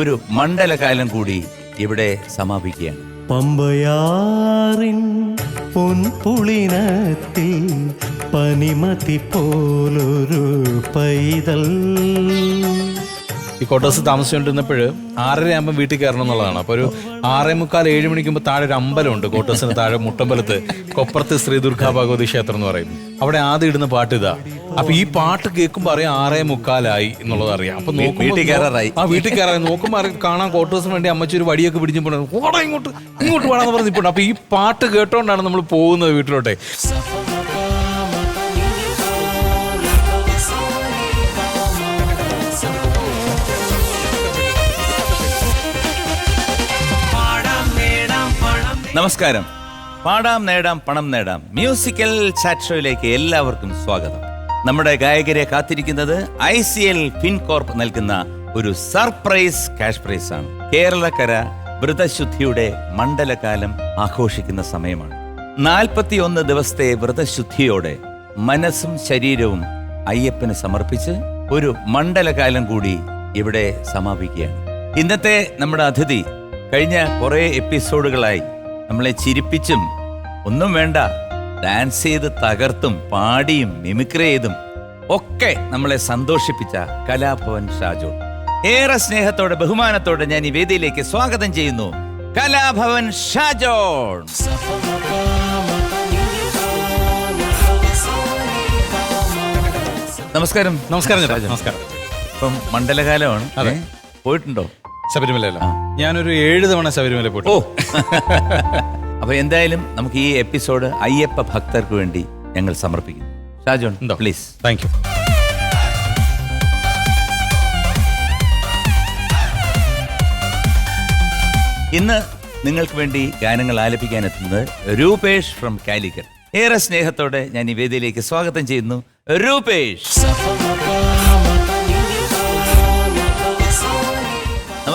ഒരു മണ്ഡലകാലം കൂടി ഇവിടെ സമാപിക്കുകയാണ്. പമ്പയാറിൻ പൊൻപുളിനത്തിൽ പനിമതി പോലൊരു പൈതൽ. ഈ കോട്ടേഴ്സ് താമസിച്ചുകൊണ്ടിരുന്നപ്പോൾ ആറര ആകുമ്പോൾ വീട്ടിൽ കയറണം എന്നുള്ളതാണ്. അപ്പോൾ ഒരു ആറേ മുക്കാൽ ഏഴ് മണിക്കുമ്പോൾ താഴെ ഒരു അമ്പലമുണ്ട്. കോട്ടേഴ്സിന് താഴെ മുട്ടമ്പലത്ത് കൊപ്പറത്ത് ശ്രീ ദുർഗാ ഭഗവതി ക്ഷേത്രം എന്ന് പറയും അവിടെ ആദ്യം ഇടുന്ന പാട്ട് ഇതാ. അപ്പൊ ഈ പാട്ട് കേൾക്കുമ്പോ അറിയാം ആറേ മുക്കാലായി എന്നുള്ളത് അറിയാം. അപ്പൊ നോക്കും വീട്ടിൽ കയറാറായി. ആ വീട്ടിൽ കയറായി നോക്കുമ്പോ അറിയാം കാണാൻ ക്വാർട്ടേഴ്സിന് വേണ്ടി അമ്മച്ചി ഒരു വടിയൊക്കെ പിടിച്ചു ഓടാ ഇങ്ങോട്ട് ഇങ്ങോട്ട് വേണമെന്ന് പറഞ്ഞ് ഇപ്പോൾ അപ്പൊ ഈ പാട്ട് കേട്ടോണ്ടാണ് നമ്മൾ പോകുന്നത് വീട്ടിലോട്ടെ. നമസ്കാരം. പാടാം നേടാം പണം നേടാം. മ്യൂസിക്കൽ ചാറ്റ് ഷോയിലേക്ക് എല്ലാവർക്കും സ്വാഗതം. നമ്മുടെ ഗായകരെ കാത്തിരിക്കുന്നത് ഐ സി എൽ ഫിൻകോർപ്പ് നൽകുന്ന ഒരു സർപ്രൈസ് ക്യാഷ് പ്രൈസ് ആണ് കേരളക്കര വ്രതശുദ്ധിയുടെ മണ്ഡലകാലം ആഘോഷിക്കുന്ന സമയമാണ്. നാൽപ്പത്തിയൊന്ന് ദിവസത്തെ വ്രതശുദ്ധിയോടെ മനസ്സും ശരീരവും അയ്യപ്പന് സമർപ്പിച്ച് ഒരു മണ്ഡലകാലം കൂടി ഇവിടെ സമാപിക്കുകയാണ്. ഇന്നത്തെ നമ്മുടെ അതിഥി കഴിഞ്ഞ കുറേ എപ്പിസോഡുകളായി നമ്മളെ ചിരിപ്പിച്ചും ഒന്നും വേണ്ട ഡാൻസ് ചെയ്ത് തകർത്തും പാടിയും മിമിക്രി ചെയ്തും ഒക്കെ നമ്മളെ സന്തോഷിപ്പിച്ച കലാഭവൻ ഷാജു. ഏറെ സ്നേഹത്തോടെ ബഹുമാനത്തോടെ ഞാൻ ഈ വേദിയിലേക്ക് സ്വാഗതം ചെയ്യുന്നു. കലാഭവൻ ഷാജോൺ നമസ്കാരം. നമസ്കാരം ചേട്ടാ നമസ്കാരം. ഇപ്പം മണ്ഡലകാലമാണ്. അതെ. പോയിട്ടുണ്ടോ? ശബരിമല ഞാനൊരു ഏഴ് തവണ ശബരിമല പോയിട്ട് ഓ അപ്പൊ എന്തായാലും നമുക്ക് ഈ എപ്പിസോഡ് അയ്യപ്പ ഭക്തർക്ക് വേണ്ടി ഞങ്ങൾ സമർപ്പിക്കുന്നു. ഷാജോൺ പ്ലീസ് താങ്ക് യു ഇന്ന് നിങ്ങൾക്ക് വേണ്ടി ഗാനങ്ങൾ ആലപിക്കാൻ എത്തുന്നത് രൂപേഷ് ഫ്രം കാലിക്കറ്റ്. ഏറെ സ്നേഹത്തോടെ ഞാൻ ഈ വേദിയിലേക്ക് സ്വാഗതം ചെയ്യുന്നു. രൂപേഷ്.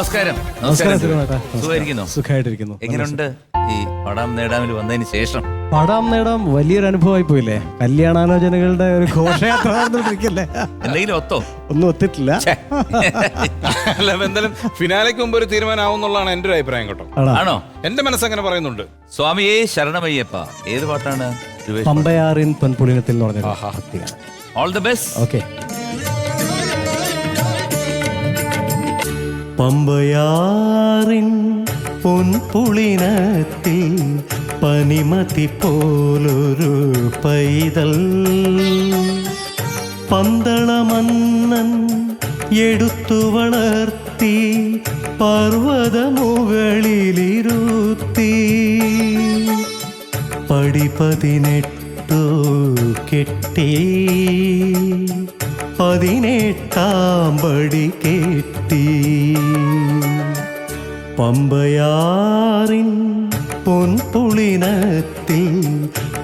നമസ്കാരം. നമസ്കാരം സുഖമായിട്ടാ. സുഖമായിരിക്കുന്നു. സുഖമായിട്ടിരിക്കുന്നു. എങ്ങനെയുണ്ട് ഈ പടം നേടാമിൽ വന്നതിന് ശേഷം? പടം നേടാം വലിയൊരു അനുഭവമായി പോയില്ലേ? കല്യാണാലോചനകളുടെ ഒരു ഘോഷയാത്ര നടന്നുകൊണ്ടിരിക്കല്ലേ? എന്തെങ്കിലും ഒത്തോ? ഒന്നും ഒത്തിട്ടില്ല. അല്ല അപ്പൊ എന്തായാലും ഫിനാലയ്ക്ക് മുമ്പ് ഒരു തീരുമാനമാവും എന്നുള്ളതാണ് എന്റെ ഒരു അഭിപ്രായം കേട്ടോ. ആണോ? ആണോ? എന്റെ മനസ്സങ്ങനെ പറയുന്നുണ്ട്. സ്വാമിയേ ശരണമയ്യപ്പ ഏത് പാട്ടാണ്? പമ്പയാറിൻ പൊൻപുളിനത്തിൽ എന്ന് പറഞ്ഞ ഭക്തിയാണ് ഓൾ ദ ബെസ്റ്റ് ഓക്കെ പമ്പയാറിൻ പൊൻപുളിനത്തിൽ പനിമതി പോലൊരു പൈതൽ പന്തളമന്നൻ എടുത്തു വളർത്തി പർവതമുകളിലിരുത്തി പടി പതിനെട്ടു കെട്ടി പതിനെട്ടാം പടി കെട്ടി പമ്പയാറിൻ പൊൻപുളിനത്തിൽ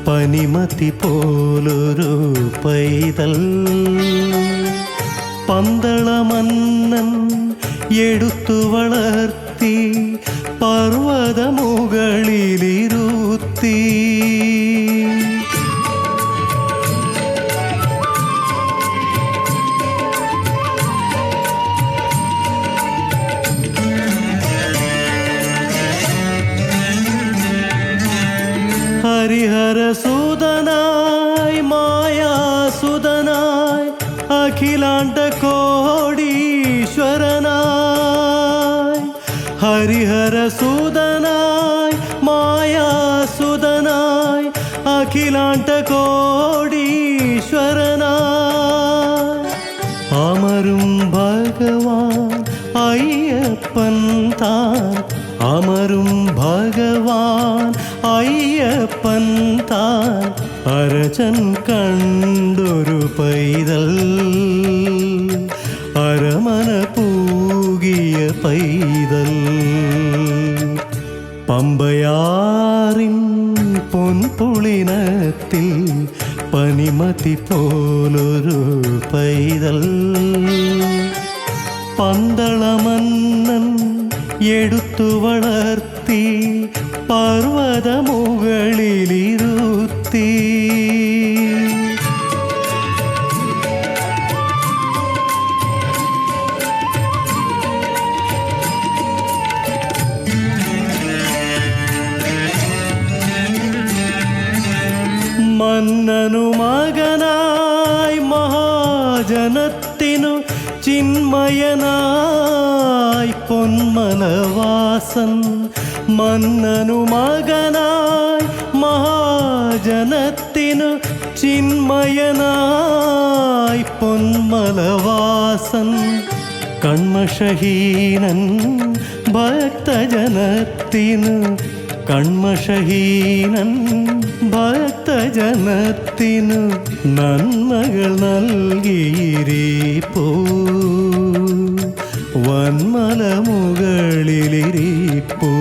പനിമതി പോലൊരു പൈതൽ പന്തളമന്നൻ എടുത്തു വളർത്തി പർവതമുകളിലിരുത്തി താൻ അരചൻ കണ്ടൊരു പൈതൽ അരമന പൂകിയ പൈതൽ പമ്പയാറിൻ പൊൻപുളിനത്തിൽ പനിമതി പോലൊരു പൈതൽ പന്തളമന്നൻ എടുത്തു വളർത്തി പർവതമുകളിലിരുത്തി. മന്നനു മകനായി മഹാജനത്തിനു ചിന്മയനായി പൊന്മനവാസൻ മന്നനു മകനായി മഹാജനത്തിനു ചിന്മയനായി പൊന്മലവാസൻ കൺമഷഹീനൻ ഭക്തജനത്തിനു കൺമഷഹീനൻ ഭക്തജനത്തിനു നന്മകൾ നൽകിയിരിപ്പോ. വന്മലമുകളിലിരിപ്പോ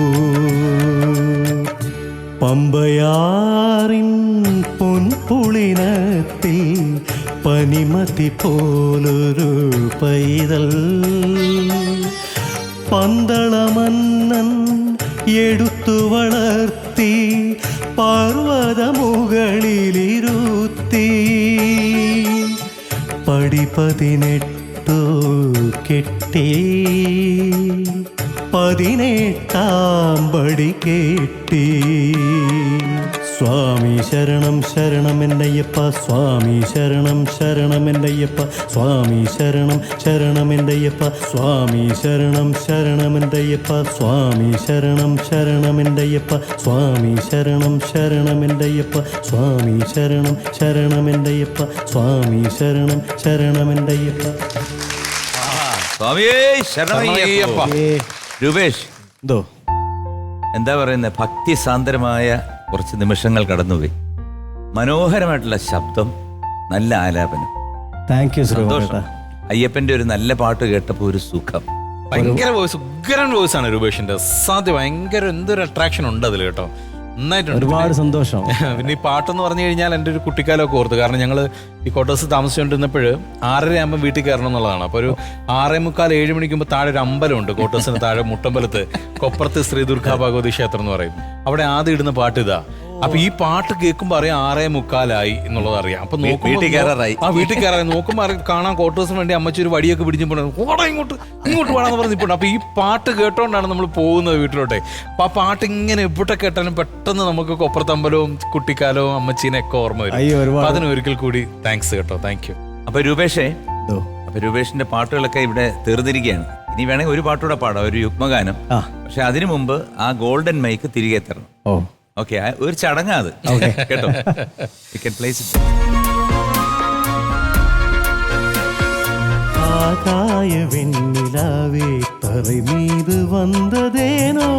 പമ്പയാറിൻ പൊൻപുളിനത്തിൽ പനിമതി പോലൊരു പൈതൽ പന്തളമന്നൻ എടുത്തു വളർത്തി പർവതമുകളിലിരുത്തി പടി പതിനെട്ടു കെട്ടി. പതിനെട്ടാം പടി കെട്ടി. സ്വാമി ശരണം ശരണം എന്നയ്യപ്പ സ്വാമി ശരണം ശരണം എന്നയ്യപ്പ സ്വാമി ശരണം ശരണം എന്നയ്യപ്പ സ്വാമി ശരണം ശരണം എന്നയ്യപ്പ സ്വാമി ശരണം ശരണം എന്നയ്യപ്പ സ്വാമി ശരണം ശരണം എന്നയ്യപ്പ സ്വാമി ശരണം ശരണം എന്നയ്യപ്പ സ്വാമി ശരണം ശരണം എന്നയ്യപ്പ. സ്വാമിയേ ശരണമയ്യപ്പ. രൂപേഷ് എന്തോ? എന്താ പറയുന്നത് ഭക്തി സാന്ദ്രമായ കുറച്ച് നിമിഷങ്ങൾ കടന്നുപോയി. മനോഹരമായിട്ടുള്ള ശബ്ദം നല്ല ആലാപനം. താങ്ക് യു സന്തോഷം. അയ്യപ്പന്റെ ഒരു നല്ല പാട്ട് കേട്ടപ്പോ ഒരു സുഖം. ഭയങ്കര വോയിസ് ഉഗ്രൻ വോയിസ് ആണ് രൂപേഷിന്റെ സാധ്യ ഭയങ്കര എന്തൊരു അട്രാക്ഷൻ ഉണ്ട് അതിൽ കേട്ടോ. ഒരുപാട് സന്തോഷം. പിന്നെ ഈ പാട്ടെന്ന് പറഞ്ഞു കഴിഞ്ഞാൽ എന്റെ ഒരു കുട്ടിക്കാലമൊക്കെ ഓർത്ത്. കാരണം ഞങ്ങൾ ഈ ക്വാർട്ടേഴ്സ് താമസിച്ചുകൊണ്ടിരുന്നപ്പോൾ ആറര ആകുമ്പോൾ വീട്ടിൽ കയറണം എന്നുള്ളതാണ്. അപ്പോൾ ഒരു ആറേ മുക്കാൽ ഏഴ് മണിക്കുമ്പോൾ താഴെ ഒരു അമ്പലമുണ്ട്. ക്വാർട്ടേഴ്സിന് താഴെ മുട്ടമ്പലത്ത്. കൊപ്പറത്ത് ശ്രീ ദുർഗാ ഭഗവതി ക്ഷേത്രം എന്ന് പറയും. അവിടെ ആദ്യം ഇടുന്ന പാട്ട് ഇതാ. അപ്പൊ ഈ പാട്ട് കേൾക്കുമ്പോ അറിയാം ആറേ മുക്കാലായി എന്നുള്ളത് അറിയാം. അപ്പൊ നോക്കും വീട്ടിൽ കയറാറായി. ആ വീട്ടിൽ കയറാൻ നോക്കുമ്പോ അറിയാം കാണാൻ ക്വാർട്ടേഴ്സിന് വേണ്ടി അമ്മച്ചി ഒരു വടിയൊക്കെ പിടിച്ചപ്പോൾ ഓടാ ഇങ്ങോട്ട് ഇങ്ങോട്ട് വേണമെന്ന് പറഞ്ഞ് നിൽപ്പുണ്ട് അപ്പൊ ഈ പാട്ട് കേട്ടോണ്ടാണ് നമ്മൾ പോകുന്നത് വീട്ടിലോട്ടെ. അപ്പൊ ആ പാട്ട് ഇങ്ങനെ എവിടെ കേട്ടാലും പെട്ടെന്ന് നമുക്ക് കൊപ്പറത്തമ്പലവും കുട്ടിക്കാലവും അമ്മച്ചീനെ ഒക്കെ ഓർമ്മ വരും. അതിന് ഒരിക്കൽ കൂടി താങ്ക്സ് കേട്ടോ. താങ്ക് യു അപ്പൊ രൂപേഷേ അപ്പൊ രൂപേഷിന്റെ പാട്ടുകളൊക്കെ ഇവിടെ തീർന്നിരിക്കുകയാണ്. ഇനി വേണമെങ്കിൽ ഒരു പാട്ടുകൂടെ പാടാം ഒരു യുഗ്മഗാനം. പക്ഷെ അതിനു മുമ്പ് ആ ഗോൾഡൻ മൈക്ക് തിരികെ തരണം ഓ. ഓക്കെ ഒരു ചടങ്ങാ അത്. കേട്ടോ? പ്ലേസ് ആകായ വെണ്ണിലാവേ തറിമീത് വന്നതേനോ?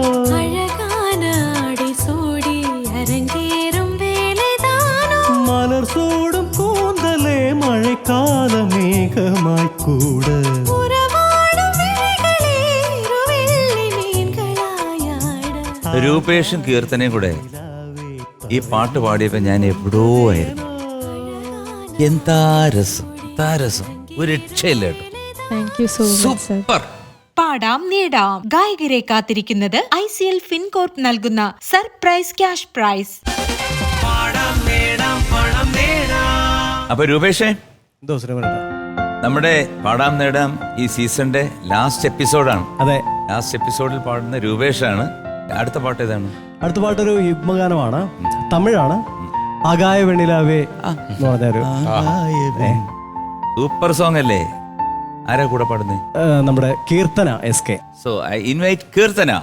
ഉപ്പേഷും കീർത്തനയും കൂടെ ഈ പാട്ട് പാടിയപ്പോൾ ഞാൻ എവിടോ ആയിരുന്നു. എന്താ രസം എന്താ ഒരു രക്ഷയില്ല കേട്ടോ. Thank so much sir super പാടാം നേടാം. ഗായകരെ കാത്തിരിക്കുന്നത് ഐ സി എൽ ഫിൻകോർപ്പ് നൽകുന്ന സർപ്രൈസ് ക്യാഷ് പ്രൈസ്. അപ്പൊ രൂപേഷേ എന്തോ സുരേന്ദ്രേട്ടാ നമ്മുടെ പാടാം നേടാം ഈ സീസണിന്റെ ലാസ്റ്റ് എപ്പിസോഡാണ് അതെ. ലാസ്റ്റ് എപ്പിസോഡിൽ പാടുന്ന രൂപേഷാണ് അടുത്ത പാട്ട് ഏതാണ്? അടുത്ത പാട്ട് ഒരു യുഗ്മഗാനമാണ്. തമിഴാണ്. അകായ വെണ്ണിലാവേ എന്ന് പറഞ്ഞൊരു സൂപ്പർ സോങ് അല്ലേ? ആരാ കൂടെ പാടുന്നത് നമ്മുടെ Keerthana S K. So I invite Keerthana.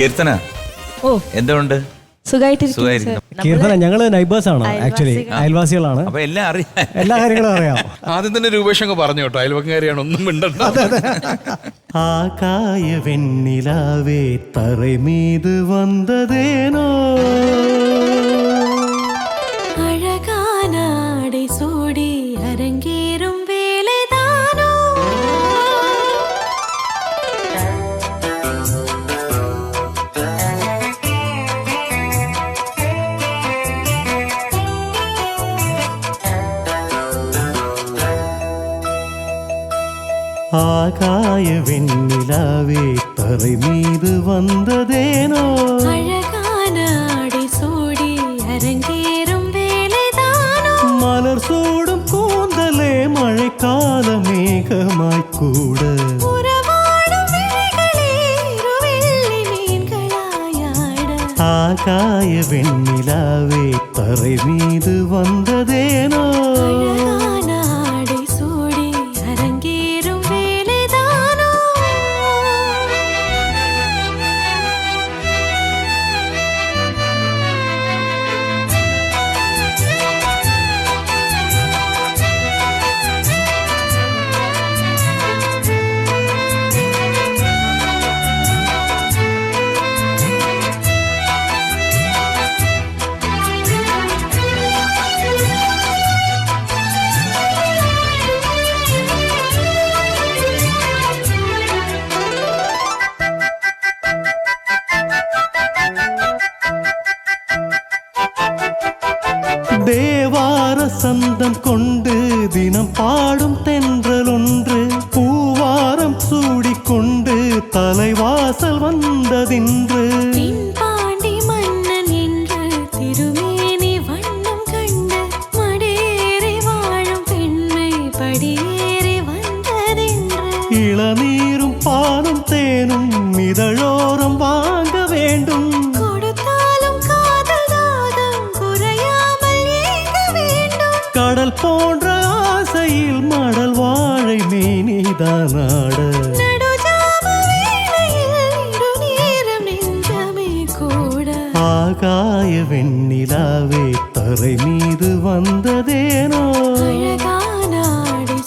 Keerthana ഓ. എന്തുകൊണ്ട്? സുഖമായിട്ടിരിക്കുന്നു കീർത്തന ഞങ്ങൾ നൈബേഴ്സ് ആണ് ആക്ച്വലി അയൽവാസികളാണ്. അപ്പൊ എല്ലാം അറിയാം എല്ലാ കാര്യങ്ങളും അറിയാം. ആദ്യം തന്നെ രൂപേഷ് അങ്ങ് പറഞ്ഞു കേട്ടോ അയൽവക്കാരിയാണ് ഒന്നും മിണ്ടണ്ട. ആകായ വെണ്ണിലാവേ തറമീത് വന്നതേനോ? வெண்ணிலாவே தரை மீது வந்ததேனோ? அழகான ஆடை சூடி அரங்கேறும் வேலைதானோ? மலர் சூடும் கூந்தலே மழைக்கால மேகமாய் கூட. ஆகாய வெண்ணிலாவே தரை மீது வந்ததேனோ? ஆகாய வெண்ணிலாவே தரை மீது வந்ததேனோ?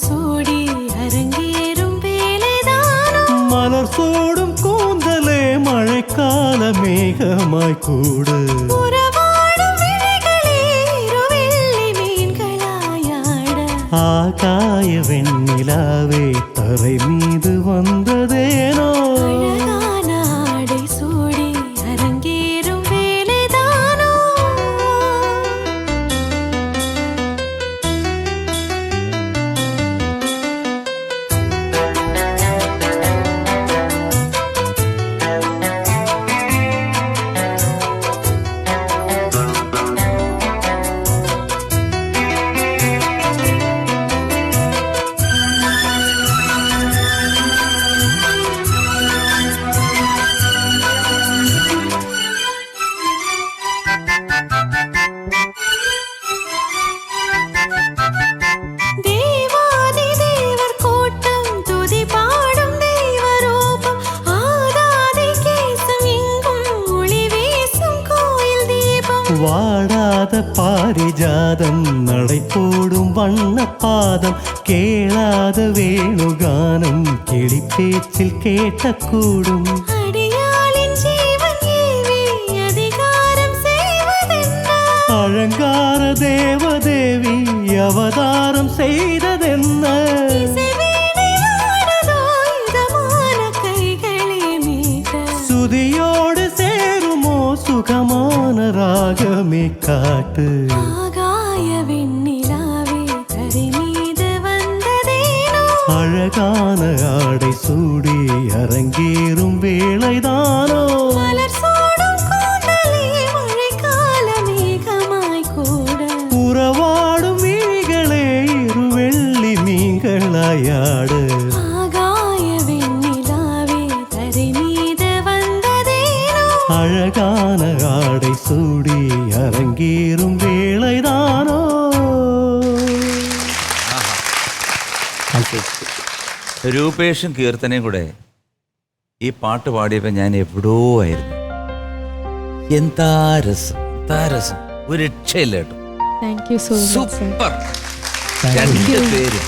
சூடி அரங்கேறும் வேலைதானோ? மலர் சூடும் கூந்தலே மழைக்கால மேகமாய் கூடு. ஆகாய வெண்ணிலாவே தரை மீது வந்ததேனோ കേളാത വേണുഗാനം കിളിപ്പേച്ചിൽ കേട്ടക്കൂടും അഴങ്കാര ദേവദേവി അവതാരം ചെയ്തതെന്ന് സുതിയോട് சேருமோ சுகமான ராகமே காட்டு ஆகாய அழகான ஆடை சூடி அரங்கேறும் வேளைதானோ? உறவாடும் மீகளே இருவெள்ளி மீங்களாயாட രൂപേഷും കീർത്തനയും കൂടെ ഈ പാട്ട് പാടിയപ്പോൾ ഞാൻ എവിടോ ആയിരുന്നു. എന്താ രസം എന്താ രസം? ഒരു രക്ഷയില്ല കേട്ടോ thank you so much super രണ്ട് പേര്.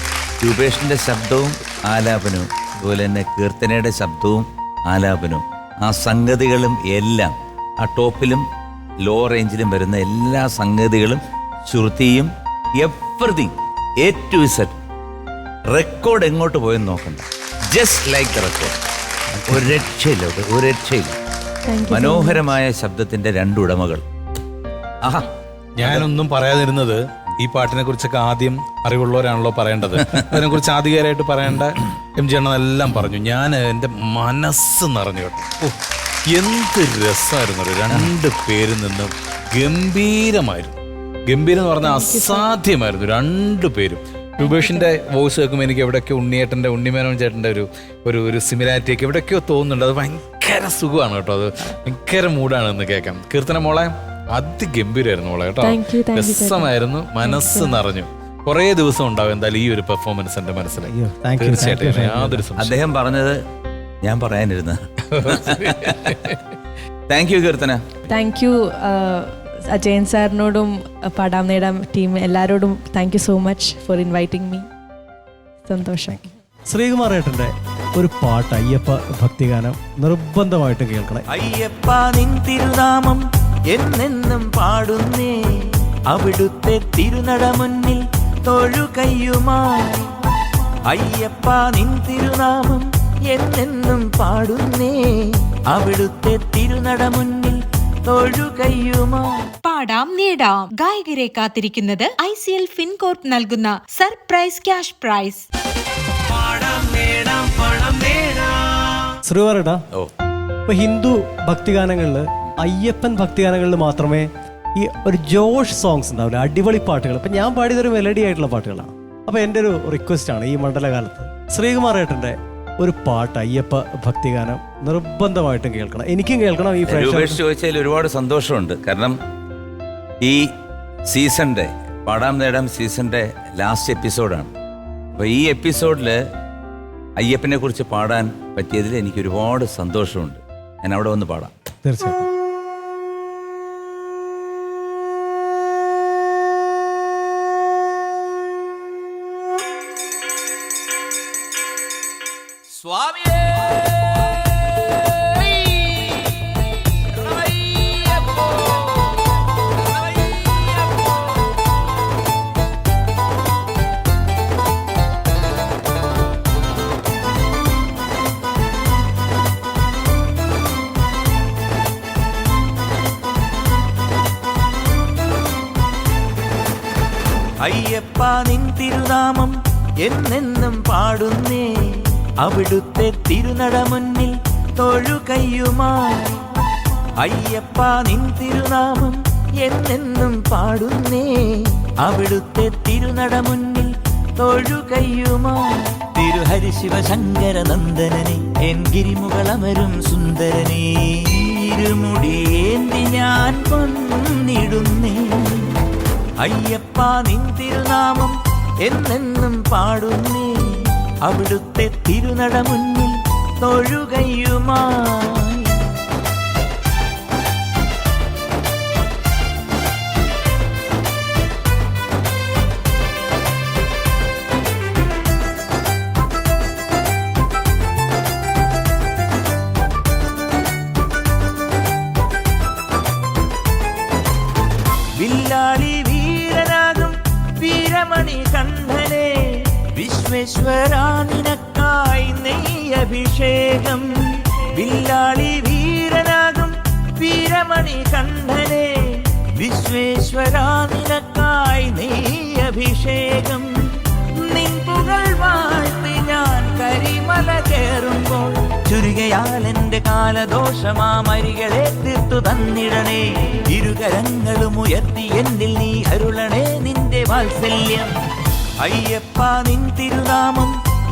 രൂപേഷിന്റെ ശബ്ദവും ആലാപനവും അതുപോലെ തന്നെ കീർത്തനയുടെ ശബ്ദവും ആലാപനവും ആ സംഗതികളും എല്ലാം ആ ടോപ്പിലും ലോ റേഞ്ചിലും വരുന്ന എല്ലാ സംഗതികളും ശ്രുതിയും everything a to set record എങ്ങോട്ട് പോയെന്ന് നോക്കണ്ട. ജസ്റ്റ് ലൈക്ക് ദ റെക്കോർഡ് ഒരു രക്ഷയില്ല ഒരു- രക്ഷയില്ല. മനോഹരമായ ശബ്ദത്തിന്റെ രണ്ടുടമകൾ ആഹാ. ഞാനൊന്നും പറയാതിരുന്നത് ഈ പാട്ടിനെ കുറിച്ചൊക്കെ ആദ്യം അറിവുള്ളവരാണല്ലോ പറയേണ്ടത്. അതിനെ കുറിച്ച് ആധികാരികമായിട്ട് പറയേണ്ട എം ജി അണ്ണൻ എല്ലാം പറഞ്ഞു. ഞാൻ എന്റെ മനസ്സ് നിറഞ്ഞു കേട്ടോ. എന്ത് രസമായിരുന്നു അറിയോ? രണ്ട് പേര് നിന്നും ഗംഭീരമായിരുന്നു. ഗംഭീരം എന്ന് പറഞ്ഞാൽ അസാധ്യമായിരുന്നു രണ്ടു പേരും. രൂപേഷിന്റെ വോയിസ് കേൾക്കുമ്പോൾ എനിക്ക് എവിടെയൊക്കെ ഉണ്ണിയേട്ടന്റെ ഉണ്ണിമേനോൻ ചേട്ടന്റെ ഒരു ഒരു ഒരു സിമിലാരിറ്റി ഒക്കെ എവിടെയൊക്കെയോ തോന്നുന്നുണ്ട്. അത് ഭയങ്കര സുഖമാണ് കേട്ടോ. അത് ഭയങ്കര മൂഡാണ് എന്ന് കേൾക്കാം കീർത്തന മോളെ അതിഗംഭീരായിരുന്നു മോളെ കേട്ടോ. രസമായിരുന്നു മനസ്സ് നിറഞ്ഞു. കുറേ ദിവസം ഉണ്ടാവും എന്തായാലും ഈ ഒരു പെർഫോമൻസ് എന്റെ മനസ്സിൽ. തീർച്ചയായിട്ടും. യാതൊരു അദ്ദേഹം പറഞ്ഞത് ഞാൻ പറയാനിരുന്ന. Thank you Keerthana. Thank you Ajayan സാറിനോടും പാടാം നേടാം ടീം എല്ലാവരോടും thank you so much for inviting me സന്തോഷം. ശ്രീകുമാർ ഏട്ടന്റെ ഒരു പാട്ട് അയ്യപ്പ ഭക്തിഗാനം നിർബന്ധമായിട്ട് കേൾക്കണം. അയ്യപ്പ നിൻ തിരുനാമം എന്നെന്നും പാടുന്നേ. അവിടുത്തെ തിരുനട മുന്നിൽ തൊഴുകയുമായി. അയ്യപ്പ നിൻ തിരുനാമം എന്നെന്നും പാടുന്നേ. അവിടുത്തെ തിരുനട മുന്നിൽ തൊഴുകയ്യുമായി പാടാം നേടാം. ഗായകരെ കാത്തിരിക്കുന്നത് ഐ സി എൽ ഫിൻകോർപ്പ് നൽകുന്ന സർപ്രൈസ് ക്യാഷ് പ്രൈസ്. ഓ. ഇപ്പൊ ഹിന്ദു ഭക്തിഗാനങ്ങളിൽ അയ്യപ്പൻ ഭക്തിഗാനങ്ങളിൽ മാത്രമേ ഈ ഒരു ജോഷ് സോങ്സ് ഉണ്ടാവില്ല? അടിപൊളി പാട്ടുകൾ ഇപ്പൊ ഞാൻ പാടിയതൊരു മെലഡി ആയിട്ടുള്ള പാട്ടുകളാണ്. അപ്പൊ എന്റെ ഒരു റിക്വസ്റ്റ് ആണ് ഈ മണ്ഡലകാലത്ത്. ശ്രീകുമാർ ഏട്ടന്റെ ഒരു പാട്ട് അയ്യപ്പ ഭക്തിഗാനം നിർബന്ധമായിട്ടും കേൾക്കണം. എനിക്കും കേൾക്കണം ഈ രൂപേഷ് ചോദിച്ചതിൽ ഒരുപാട് സന്തോഷമുണ്ട്. കാരണം ഈ സീസണിന്റെ പാടാം നേടാം സീസണിന്റെ ലാസ്റ്റ് എപ്പിസോഡാണ് അപ്പോൾ ഈ എപ്പിസോഡിൽ അയ്യപ്പനെ കുറിച്ച് പാടാൻ പറ്റിയതിൽ എനിക്ക് ഒരുപാട് സന്തോഷമുണ്ട്. ഞാൻ അവിടെ വന്ന് പാടാം. തീർച്ചയായിട്ടും. അയ്യപ്പ നിൻ തിരുനാമം എന്നെന്നും പാടുന്നേ അവിടുത്തെ തിരുനട മുന്നിൽ തൊഴുകയുമായി. അയ്യപ്പ നിൻ തിരുനാമം എന്നെന്നും പാടുന്നേ. അവിടുത്തെ തിരുനട മുന്നിൽ തൊഴുകയുമായി. തിരുഹരി ശിവശങ്കര നന്ദനനെ എൻ ഗിരിമുകളമരും സുന്ദരനേ. ഇരുമുടിയേന്തി ഞാൻ വന്നിടുന്നേ. അയ്യപ്പ നിൻ തിരുനാമം എന്നെന്നും പാടുന്നേ. അവിടുത്തെ തിരുനട മുന്നിൽ തൊഴുകയുമായി വിശ്വേശ്വരാ നിനക്കായി നെയ് അഭിഷേകം വില്ലാളി വീരനാകും വീരമണി കണ്ഠനെ. വിശ്വേശ്വരാ നിനക്കായി നെയ് അഭിഷേകം നിൻ പുകൾ വാഴ്ത്തി ഞാൻ കരിമല കയറുമ്പോൾ ചുരുകയാൽ എന്റെ കാലദോഷമാമരികളെ തീർത്തു തന്നിടണേ. ഇരുകരങ്ങളും ഉയർത്തി എന്നിൽ നീ അരുളണേ നിന്റെ വാത്സല്യം. അയ്യപ്പ നിൻ തിരുനാമം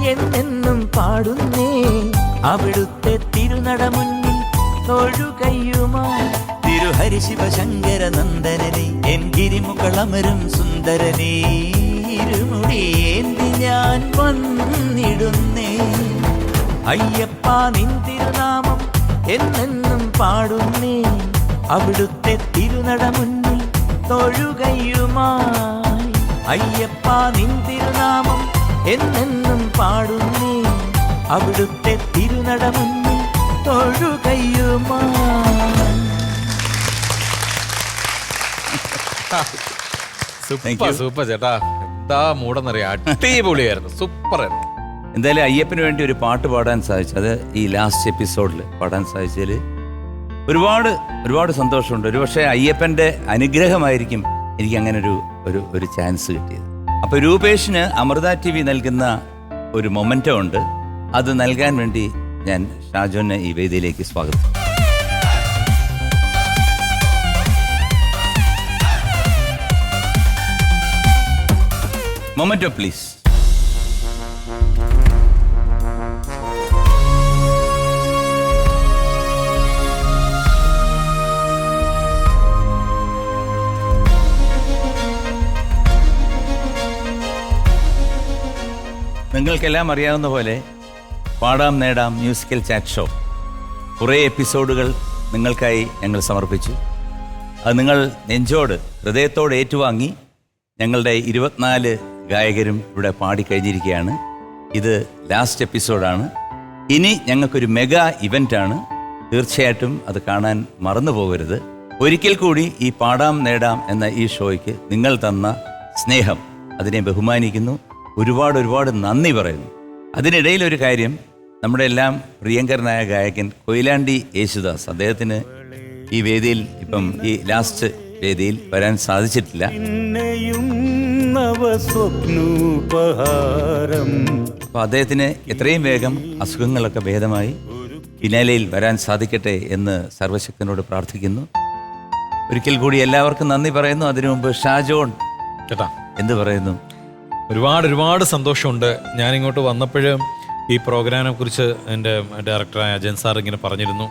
എന്നെന്നും പാടുന്നേ. അവിടുത്തെ തിരുനട മുന്നിൽ തൊഴുകയ്യുമായി തിരുഹരി ശിവശങ്കര നന്ദനനെ എൻ ഗിരിമുകളമരും സുന്ദരനേ. ഇരുമുടിയേന്തി ഞാൻ വന്നിടുന്നേ. അയ്യപ്പ നിൻ തിരുനാമം എന്നെന്നും പാടുന്നേ. അവിടുത്തെ തിരുനട മുന്നിൽ തൊഴുകയുമായി അയ്യപ്പ നിൻ തിരുനാമം എന്നെന്നും പാടുന്നു. അവിടുത്തെ തിരുനട തൊഴുകയുമാ. സൂപ്പർ സൂപ്പർ ചേട്ടാ. എന്താ മൂടെന്നറിയാം? അടിപൊളിയായിരുന്നു. സൂപ്പർ ആയിരുന്നു. എന്തായാലും അയ്യപ്പന് വേണ്ടി ഒരു പാട്ട് പാടാൻ സാധിച്ചു. അത് ഈ ലാസ്റ്റ് എപ്പിസോഡിൽ പാടാൻ സാധിച്ചതിൽ ഒരുപാട് ഒരുപാട് സന്തോഷമുണ്ട്. ഒരു പക്ഷേ അയ്യപ്പന്റെ അനുഗ്രഹമായിരിക്കും എനിക്ക് അങ്ങനെ ഒരു ഒരു ഒരു ചാൻസ് കിട്ടിയത്. അപ്പോൾ രൂപേഷിന് അമൃത ടി വി നൽകുന്ന ഒരു മൊമെന്റോ ഉണ്ട്. അത് നൽകാൻ വേണ്ടി ഞാൻ ഷാജോനെ ഈ വേദിയിലേക്ക് സ്വാഗതം. മൊമെന്റോ പ്ലീസ് നിങ്ങൾക്കെല്ലാം അറിയാവുന്ന പോലെ പാടാം നേടാം മ്യൂസിക്കൽ ചാറ്റ് ഷോ. കുറേ എപ്പിസോഡുകൾ നിങ്ങൾക്കായി ഞങ്ങൾ സമർപ്പിച്ചു. അത് നിങ്ങൾ നെഞ്ചോട് ഹൃദയത്തോട് ഏറ്റുവാങ്ങി ഞങ്ങളുടെ ഇരുപത്തിനാല് ഗായകരും ഇവിടെ പാടിക്കഴിഞ്ഞിരിക്കുകയാണ്. ഇത് ലാസ്റ്റ് എപ്പിസോഡാണ്. ഇനി ഞങ്ങൾക്കൊരു മെഗാ ഇവന്റാണ് തീർച്ചയായിട്ടും അത് കാണാൻ മറന്നു പോകരുത്. ഒരിക്കൽ കൂടി ഈ പാടാം നേടാം എന്ന ഈ ഷോയ്ക്ക് നിങ്ങൾ തന്ന സ്നേഹം അതിനെ ബഹുമാനിക്കുന്നു. ഒരുപാട് ഒരുപാട് നന്ദി പറയുന്നു. അതിനിടയിൽ ഒരു കാര്യം നമ്മുടെ എല്ലാം പ്രിയങ്കരനായ ഗായകൻ കൊയിലാണ്ടി യേശുദാസ് അദ്ദേഹത്തിന് ഈ വേദിയിൽ ഇപ്പം ഈ ലാസ്റ്റ് വേദിയിൽ വരാൻ സാധിച്ചിട്ടില്ല. അപ്പൊ അദ്ദേഹത്തിന് എത്രയും വേഗം അസുഖങ്ങളൊക്കെ ഭേദമായി ഫിനാലയിൽ വരാൻ സാധിക്കട്ടെ എന്ന് സർവശക്തനോട് പ്രാർത്ഥിക്കുന്നു. ഒരിക്കൽ കൂടി എല്ലാവർക്കും നന്ദി പറയുന്നു. അതിനു മുമ്പ് ഷാജോൺ എന്ത് പറയുന്നു? ഒരുപാട് ഒരുപാട് സന്തോഷമുണ്ട്. ഞാൻ ഇങ്ങോട്ട് വന്നപ്പോഴും ഈ പ്രോഗ്രാമിനെ കുറിച്ച് എന്റെ ഡയറക്ടറായ അജയൻ സാർ ഇങ്ങനെ പറഞ്ഞിരുന്നു.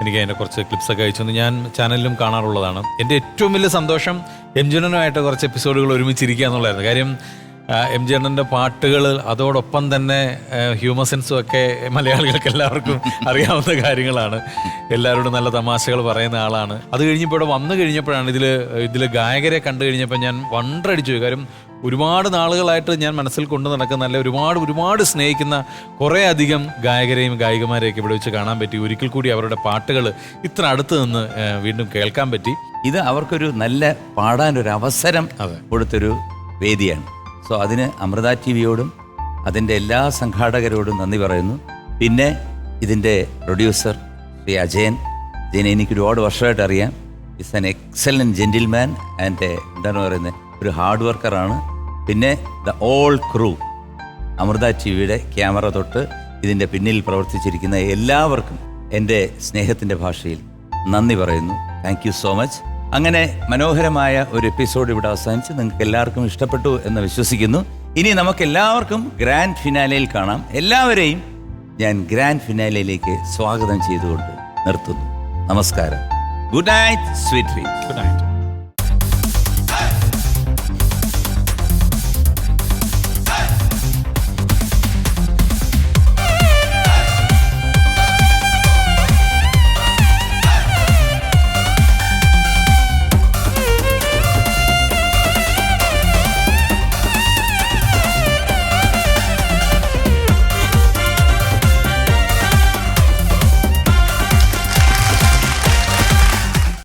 എനിക്ക് അതിന്റെ കുറച്ച് ക്ലിപ്സൊക്കെ അയച്ചു തന്നു. ഞാൻ ചാനലിലും കാണാറുള്ളതാണ്. എന്റെ ഏറ്റവും വലിയ സന്തോഷം എം ജനനുമായിട്ട് കുറച്ച് എപ്പിസോഡുകൾ ഒരുമിച്ചിരിക്കുക എന്നുള്ളതായിരുന്നു. കാര്യം എം ജി അണ്ണന്റെ പാട്ടുകൾ അതോടൊപ്പം തന്നെ ഹ്യൂമർ സെൻസും ഒക്കെ മലയാളികൾക്ക് എല്ലാവർക്കും അറിയാവുന്ന കാര്യങ്ങളാണ്. എല്ലാവരോടും നല്ല തമാശകൾ പറയുന്ന ആളാണ്. അത് കഴിഞ്ഞപ്പോൾ ഇവിടെ വന്നു കഴിഞ്ഞപ്പോഴാണ് ഇതിൽ ഇതിൽ ഗായകരെ കണ്ടു കഴിഞ്ഞപ്പോൾ ഞാൻ വണ്ടടിച്ചു പോയി. കാര്യം ഒരുപാട് നാളുകളായിട്ട് ഞാൻ മനസ്സിൽ കൊണ്ടു നടക്കുന്ന നല്ല ഒരുപാട് ഒരുപാട് സ്നേഹിക്കുന്ന കുറേ അധികം ഗായകരെയും ഗായികമാരെയൊക്കെ ഇവിടെ വെച്ച് കാണാൻ പറ്റി. ഒരിക്കൽ കൂടി അവരുടെ പാട്ടുകൾ ഇത്ര അടുത്ത് നിന്ന് വീണ്ടും കേൾക്കാൻ പറ്റി. ഇത് അവർക്കൊരു നല്ല പാടാനൊരു അവസരം. കൊടുത്തൊരു വേദിയാണ്. സോ അതിന് അമൃത ടി വിയോടും അതിന്റെ എല്ലാ സംഘാടകരോടും നന്ദി പറയുന്നു. പിന്നെ ഇതിന്റെ പ്രൊഡ്യൂസർ ശ്രീ അജയൻ. അജയനെ എനിക്ക് ഒരുപാട് വർഷമായിട്ട് അറിയാം. Is an excellent gentleman and എന്താണ് പറയുന്നത് ഒരു ഹാർഡ് വർക്കറാണ് പിന്നെ the all crew Amrita T വിയുടെ ക്യാമറ തൊട്ട് ഇതിന്റെ പിന്നിൽ പ്രവർത്തിച്ചിരിക്കുന്ന എല്ലാവർക്കും എന്റെ സ്നേഹത്തിന്റെ ഭാഷയിൽ നന്ദി പറയുന്നു. താങ്ക് യു സോ മച്ച് അങ്ങനെ മനോഹരമായ ഒരു എപ്പിസോഡ് ഇവിടെ അവസാനിച്ച് നിങ്ങൾക്ക് എല്ലാവർക്കും ഇഷ്ടപ്പെട്ടു എന്ന് വിശ്വസിക്കുന്നു. ഇനി നമുക്ക് എല്ലാവർക്കും ഗ്രാൻഡ് ഫിനാലയിൽ കാണാം. എല്ലാവരെയും ഞാൻ ഗ്രാൻഡ് ഫിനാലയിലേക്ക് സ്വാഗതം ചെയ്തുകൊണ്ട് നിർത്തുന്നു. നമസ്കാരം. Good night sweet good night